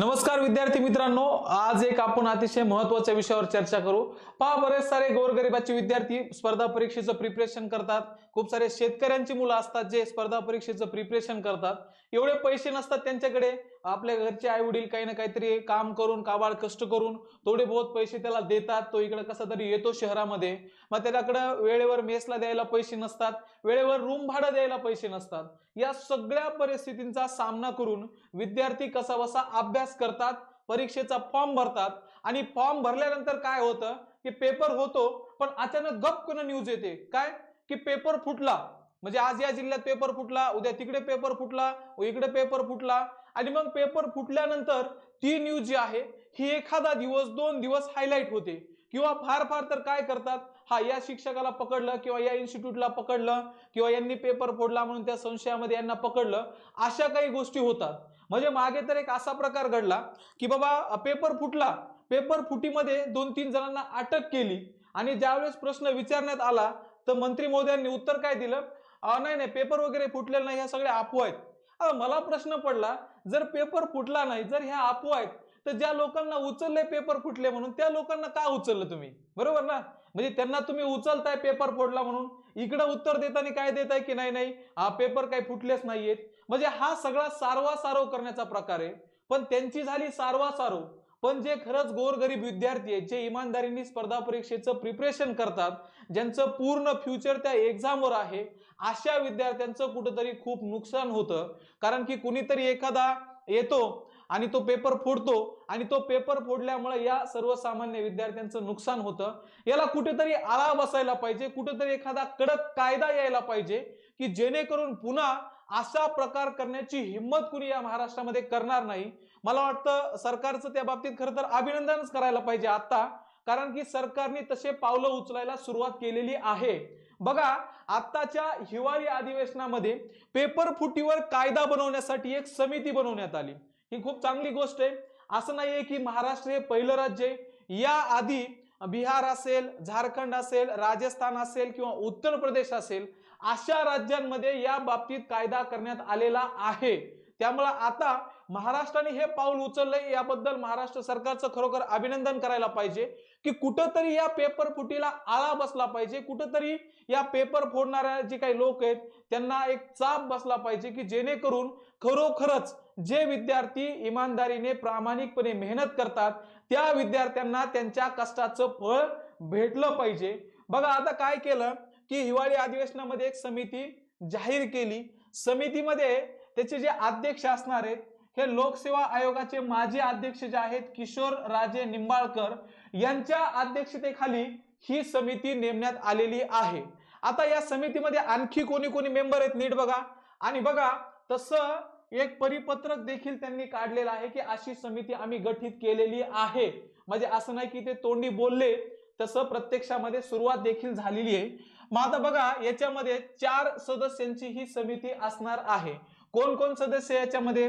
नमस्कार विद्यार्थी मित्रांनो आज एक आपण अतिशय महत्त्वाच्या विषयावर चर्चा करू. पहा बरेच सारे गोरगरिबाचे विद्यार्थी स्पर्धा परीक्षेचं प्रिपरेशन करतात. खूप सारे शेतकऱ्यांची मुलं असतात जे स्पर्धा परीक्षेचं प्रिपरेशन करतात. एवढे पैसे नसतात त्यांच्याकडे. आपल्या घरचे आई वडील काही ना काहीतरी काम करून काबाळ कष्ट करून थोडे बहुत पैसे त्याला देतात. तो इकडे कसा तरी येतो शहरामध्ये. मग त्याच्याकडं वेळेवर मेसला द्यायला पैसे नसतात. वेळेवर रूम भाडं द्यायला पैसे नसतात. या सगळ्या परिस्थितींचा सामना करून विद्यार्थी कसा बसा अभ्यास करतात परीक्षेचा फॉर्म भरतात. आणि फॉर्म भरल्यानंतर काय होतं की पेपर होतो पण अचानक गप कोण न्यूज येते. काय? की पेपर फुटला. म्हणजे आज या जिल्ह्यात पेपर फुटला उद्या तिकडे पेपर फुटला व इकडे पेपर फुटला. आणि मग पेपर फुटल्यानंतर ती न्यूज जी आहे ही एखादा दिवस दोन दिवस हायलाईट होते. किंवा फार फार तर काय करतात? हा या शिक्षकाला पकडलं किंवा या इन्स्टिट्यूटला पकडलं किंवा यांनी पेपर फोडला म्हणून त्या संशयामध्ये यांना पकडलं अशा काही गोष्टी होतात. म्हणजे मागे तर एक असा प्रकार घडला की बाबा पेपर फुटला. पेपर फुटीमध्ये दोन तीन जणांना अटक केली. आणि ज्यावेळेस प्रश्न विचारण्यात आला तर मंत्री मोदयांनी उत्तर काय दिलं? नाही नाही पेपर वगैरे फुटलेलं नाही ह्या सगळ्या अफवा आहेत. मला प्रश्न पडला जर पेपर फुटला नाही जर ह्या अफवा आहेत तर ज्या लोकांना उचलले पेपर फुटले म्हणून त्या लोकांना का उचललं तुम्ही? बरोबर ना? म्हणजे त्यांना तुम्ही उचलताय पेपर फोडला म्हणून इकडं उत्तर देताना काय देताय की नाही नाही? हा पेपर काही फुटलेच नाहीयेत. म्हणजे हा सगळा सारवा सारव करण्याचा प्रकार आहे. पण त्यांची झाली सारवा सारव पण जे खरंच गोरगरीब विद्यार्थी आहेत जे इमानदारीने स्पर्धा परीक्षेचं प्रिपरेशन करतात ज्यांचं पूर्ण फ्युचर त्या एक्झामवर आहे अशा विद्यार्थ्यांचं कुठंतरी खूप नुकसान होतं. कारण की कुणीतरी एखादा येतो आणि तो पेपर फोडतो आणि तो पेपर फोडल्यामुळे या सर्वसामान्य विद्यार्थ्यांचं नुकसान होतं. याला कुठेतरी आळा बसायला पाहिजे कुठेतरी एखादा कडक कायदा यायला पाहिजे की जेणेकरून पुन्हा असा प्रकार करण्याची हिंमत कुणी या महाराष्ट्रामध्ये करणार नाही. मला वाटतं सरकारचं त्या बाबतीत खरं तर अभिनंदनच करायला पाहिजे आता कारण की सरकारने तसे पावलं उचलायला सुरुवात केलेली आहे. बघा आत्ताच्या हिवाळी अधिवेशनामध्ये पेपर फुटीवर कायदा बनवण्यासाठी एक समिती बनवण्यात आली. ही खूप चांगली गोष्ट आहे. असं नाहीये की महाराष्ट्र हे पहिलं राज्य आहे. या आधी बिहार असेल झारखंड असेल राजस्थान असेल किंवा उत्तर प्रदेश असेल अशा राज्यांमध्ये या बाबतीत कायदा करण्यात आलेला आहे. त्यामुळं आता महाराष्ट्राने हे पाऊल उचललंय. याबद्दल महाराष्ट्र सरकारचं खरोखर अभिनंदन करायला पाहिजे की कुठंतरी या पेपर फुटीला आळा बसला पाहिजे. कुठंतरी या पेपर फोडणाऱ्या जे काही लोक आहेत त्यांना एक चाप बसला पाहिजे की जेणेकरून खरोखरच जे विद्यार्थी इमानदारीने प्रामाणिकपणे मेहनत करतात त्या विद्यार्थ्यांना त्यांच्या कष्टाचं फळ भेटलं पाहिजे. बघा आता काय केलं की हिवाळी अधिवेशनामध्ये एक समिती जाहीर केली. समितीमध्ये त्याचे जे अध्यक्ष असणार आहेत हे लोकसेवा आयोगाचे माजी अध्यक्ष जे आहेत किशोर राजे निंबाळकर यांच्या अध्यक्षतेखाली ही समिती नेमण्यात आलेली आहे. आता या समितीमध्ये आणखी कोणी कोणी मेंबर आहेत नीट बघा. आणि बघा तसं एक परिपत्रक देखील त्यांनी काढलेलं आहे की अशी समिती आम्ही गठीत केलेली आहे. म्हणजे असं नाही की ते तोंडी बोलले तसं प्रत्यक्षामध्ये सुरुवात देखील झालेली आहे. मग आता बघा याच्यामध्ये चार सदस्यांची ही समिती असणार आहे. कोण कोण सदस्य याच्यामध्ये?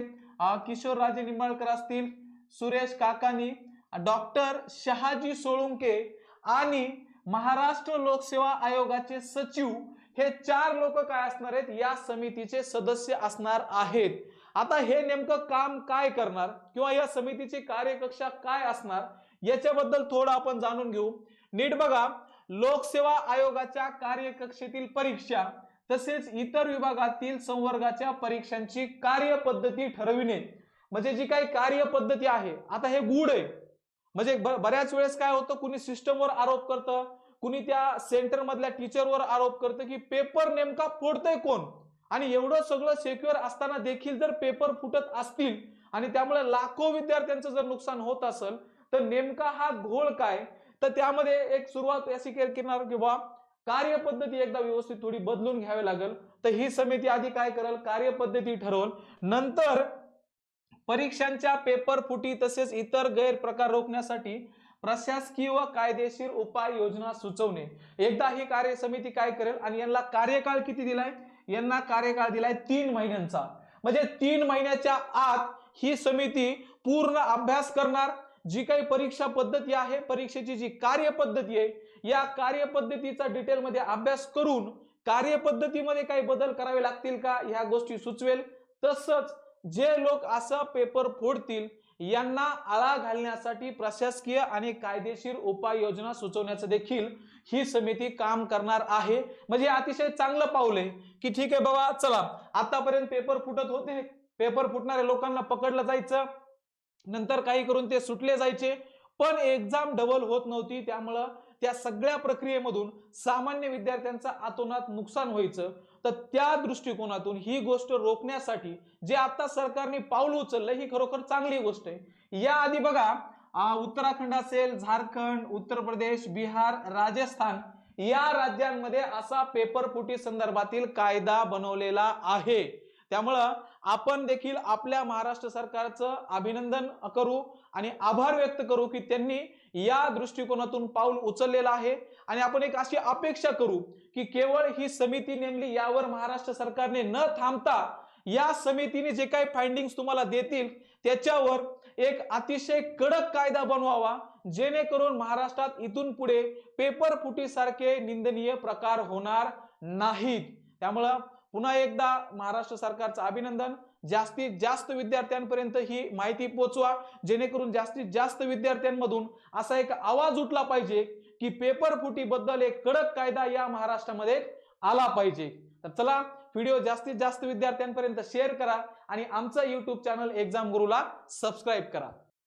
किशोर राजे निंबाळकर असतील सुरेश काकानी डॉक्टर शहाजी सोळुंके आणि महाराष्ट्र लोकसेवा आयोगाचे सचिव हे चार लोक काय असणार आहेत? या समितीचे सदस्य असणार आहेत. आता हे नेमकं काम काय करणार? किंवा या समितीची कार्यकक्षा काय असणार? याच्याबद्दल थोडं आपण जाणून घेऊ. नीट बघा लोकसेवा आयोगाच्या कार्यकक्षेतील परीक्षा तसेच इतर विभागातील संवर्गाच्या परीक्षांची कार्यपद्धती ठरविणे. म्हणजे जी काही कार्यपद्धती आहे आता हे गूढ आहे. म्हणजे बऱ्याच वेळेस काय होतं कुणी सिस्टमवर आरोप करतं कुणी त्या सेंटर मधल्या टीचरवर आरोप करतं की पेपर नेमका फोडतंय कोण? आणि एवढं सगळं सेक्युअर असताना देखील जर पेपर फुटत असतील आणि त्यामुळे लाखो विद्यार्थ्यांचं जर नुकसान होत असेल तर नेमका हा घोळ काय? तर त्यामध्ये एक सुरुवात अशी केली करणार की बा कार्यपद्धती एकदा व्यवस्थित थोडी बदलून घ्यावी लागेल. तर ही समिती आधी काय करेल? कार्यपद्धती ठरवल नंतर परीक्षांच्या पेपर फुटी तसेच इतर गैरप्रकार रोखण्यासाठी प्रशासकीय व कायदेशीर उपाययोजना सुचवणे. एकदा ही कार्य समिती काय करेल? आणि यांना कार्यकाळ किती दिलाय? यांना कार्यकाळ दिलाय तीन महिन्यांचा. म्हणजे तीन महिन्याच्या आत ही समिती पूर्ण अभ्यास करणार. जी काही परीक्षा पद्धती आहे परीक्षेची जी कार्यपद्धती आहे या कार्यपद्धतीचा डिटेलमध्ये अभ्यास करून कार्यपद्धतीमध्ये काही बदल करावे लागतील का ह्या गोष्टी सुचवेल. तसंच जे लोक असा पेपर फोडतील यांना आळा घालण्यासाठी प्रशासकीय आणि कायदेशीर उपाययोजना सुचवण्याचं देखील ही समिती काम करणार आहे. म्हणजे अतिशय चांगलं पाऊल आहे की ठीक आहे बाबा चला आतापर्यंत पेपर फुटत होते. पेपर फुटणाऱ्या लोकांना पकडलं जायचं. नंतर काही करून ते सुटले जायचे. पण एक्झाम डबल होत नव्हती त्यामुळं त्या सगळ्या प्रक्रियेमधून सामान्य विद्यार्थ्यांचा आतोनात नुकसान व्हायचं. तर त्या दृष्टिकोनातून ही गोष्ट रोखण्यासाठी जे आता सरकारने पाऊल उचललं ही खरोखर चांगली गोष्ट आहे. याआधी बघा उत्तराखंड असेल झारखंड उत्तर प्रदेश बिहार राजस्थान या राज्यांमध्ये असा पेपर फुटी संदर्भातील कायदा बनवलेला आहे. त्यामुळं आपण देखील आपल्या महाराष्ट्र सरकारचं अभिनंदन करू आणि आभार व्यक्त करू की त्यांनी या दृष्टिकोनातून पाऊल उचललेलं आहे. आणि आपण एक अशी अपेक्षा करू की केवळ ही समिती नेमली यावर महाराष्ट्र सरकारने न थांबता या समितीने जे काही फाइंडिंग्स तुम्हाला देतील त्याच्यावर एक अतिशय कडक कायदा बनवावा जेणेकरून महाराष्ट्रात इथून पुढे पेपर फुटीसारखे निंदनीय प्रकार होणार नाहीत. त्यामुळं पुन्हा एकदा महाराष्ट्र सरकारचं अभिनंदन. जास्तीत जास्त विद्यार्थ्यांपर्यंत ही माहिती पोचवा. जेणेकरून जास्तीत जास्त विद्यार्थ्यांमधून असा एक आवाज उठला पाहिजे की पेपर फुटीबद्दल एक कडक कायदा या महाराष्ट्रामध्ये आला पाहिजे. तर चला व्हिडिओ जास्तीत जास्त विद्यार्थ्यांपर्यंत शेअर करा आणि आमचं युट्यूब चॅनल एक्झाम गुरुला सबस्क्राईब करा.